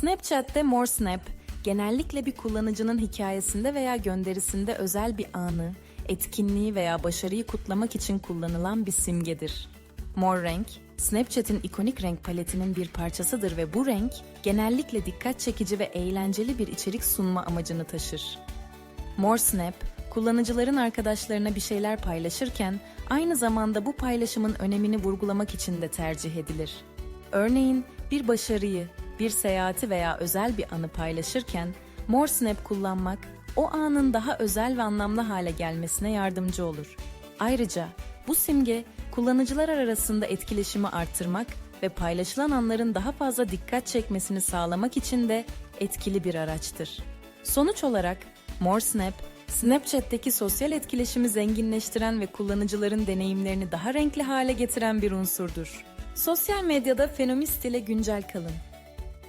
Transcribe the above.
Snapchat'te More Snap, genellikle bir kullanıcının hikayesinde veya gönderisinde özel bir anı, etkinliği veya başarıyı kutlamak için kullanılan bir simgedir. Mor renk, Snapchat'in ikonik renk paletinin bir parçasıdır ve bu renk genellikle dikkat çekici ve eğlenceli bir içerik sunma amacını taşır. More Snap, kullanıcıların arkadaşlarına bir şeyler paylaşırken aynı zamanda bu paylaşımın önemini vurgulamak için de tercih edilir. Örneğin bir başarıyı, bir seyahati veya özel bir anı paylaşırken More Snap kullanmak o anın daha özel ve anlamlı hale gelmesine yardımcı olur. Ayrıca bu simge kullanıcılar arasında etkileşimi arttırmak ve paylaşılan anların daha fazla dikkat çekmesini sağlamak için de etkili bir araçtır. Sonuç olarak More Snap, Snapchat'teki sosyal etkileşimi zenginleştiren ve kullanıcıların deneyimlerini daha renkli hale getiren bir unsurdur. Sosyal medyada Fenomist ile güncel kalın.